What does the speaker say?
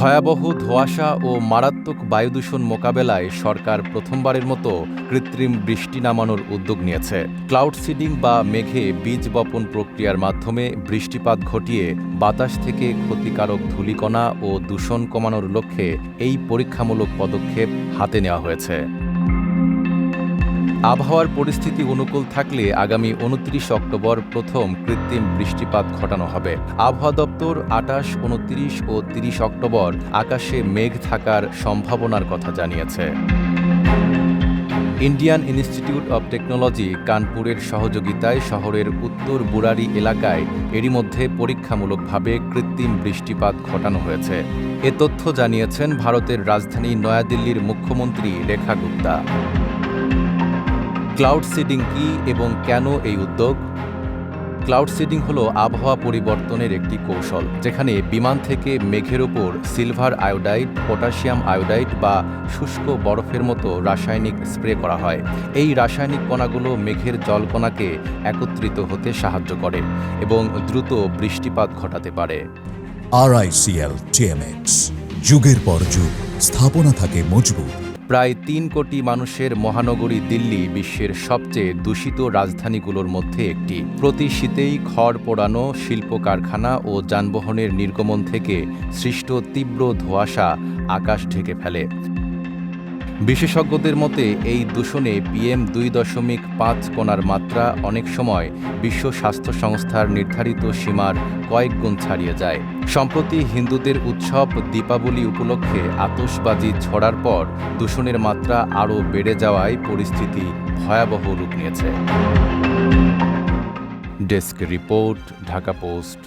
ভয়াবহ ধোঁয়াশা ও মারাত্মক বায়ুদূষণ মোকাবেলায় সরকার প্রথমবারের মতো কৃত্রিম বৃষ্টি নামানোর উদ্যোগ নিয়েছে। ক্লাউড সিডিং বা মেঘে বীজ বপন প্রক্রিয়ার মাধ্যমে বৃষ্টিপাত ঘটিয়ে বাতাস থেকে ক্ষতিকারক ধূলিকণা ও দূষণ কমানোর লক্ষ্যে এই পরীক্ষামূলক পদক্ষেপ হাতে নেওয়া হয়েছে। আবহাওয়ার পরিস্থিতি অনুকূল থাকলে আগামী উনত্রিশ অক্টোবর প্রথম কৃত্রিম বৃষ্টিপাত ঘটানো হবে। আবহাওয়া দপ্তর আটাশ, উনত্রিশ ও তিরিশ অক্টোবর আকাশে মেঘ থাকার সম্ভাবনার কথা জানিয়েছে। ইন্ডিয়ান ইনস্টিটিউট অব টেকনোলজি কানপুরের সহযোগিতায় শহরের উত্তর বুরারি এলাকায় এরই মধ্যে পরীক্ষামূলকভাবে কৃত্রিম বৃষ্টিপাত ঘটানো হয়েছে। এ তথ্য জানিয়েছেন ভারতের রাজধানী নয়াদিল্লির মুখ্যমন্ত্রী রেখা গুপ্তা। ক্লাউড সিডিং কি এবং কেন এই উদ্যোগ? ক্লাউড সিডিং হলো আবহাওয়া পরিবর্তনের একটি কৌশল, যেখানে বিমান থেকে মেঘের ওপর সিলভার আয়োডাইড, পটাশিয়াম আয়োডাইড বা শুষ্ক বরফের মতো রাসায়নিক স্প্রে করা হয়। এই রাসায়নিক কণাগুলো মেঘের জলকণাকে একত্রিত হতে সাহায্য করে এবং দ্রুত বৃষ্টিপাত ঘটাতে পারে। আরআইসিএল টিএমএক্স যুগের পর যুগ, স্থাপনা থাকে মজবুত। প্রায় তিন কোটি মানুষের মহানগরী দিল্লি বিশ্বের সবচেয়ে দূষিত রাজধানীগুলোর মধ্যে একটি। প্রতি শীতেই খড় পোড়ানো শিল্প কারখানা ও যানবাহনের নির্গমন থেকে সৃষ্ট তীব্র ধোঁয়াশা আকাশ ঢেকে ফেলে। বিশেষজ্ঞদের মতে, এই দূষণে পিএম দুই দশমিক পাঁচ কণার মাত্রা অনেক সময় বিশ্ব স্বাস্থ্য সংস্থার নির্ধারিত সীমার কয়েক গুণ ছাড়িয়ে যায়। সম্প্রতি হিন্দুদের উৎসব দীপাবলি উপলক্ষে আতশবাজি ছড়ার পর দূষণের মাত্রা আরও বেড়ে যাওয়ায় পরিস্থিতি ভয়াবহ রূপ নিয়েছে। Desk report, Dhaka post.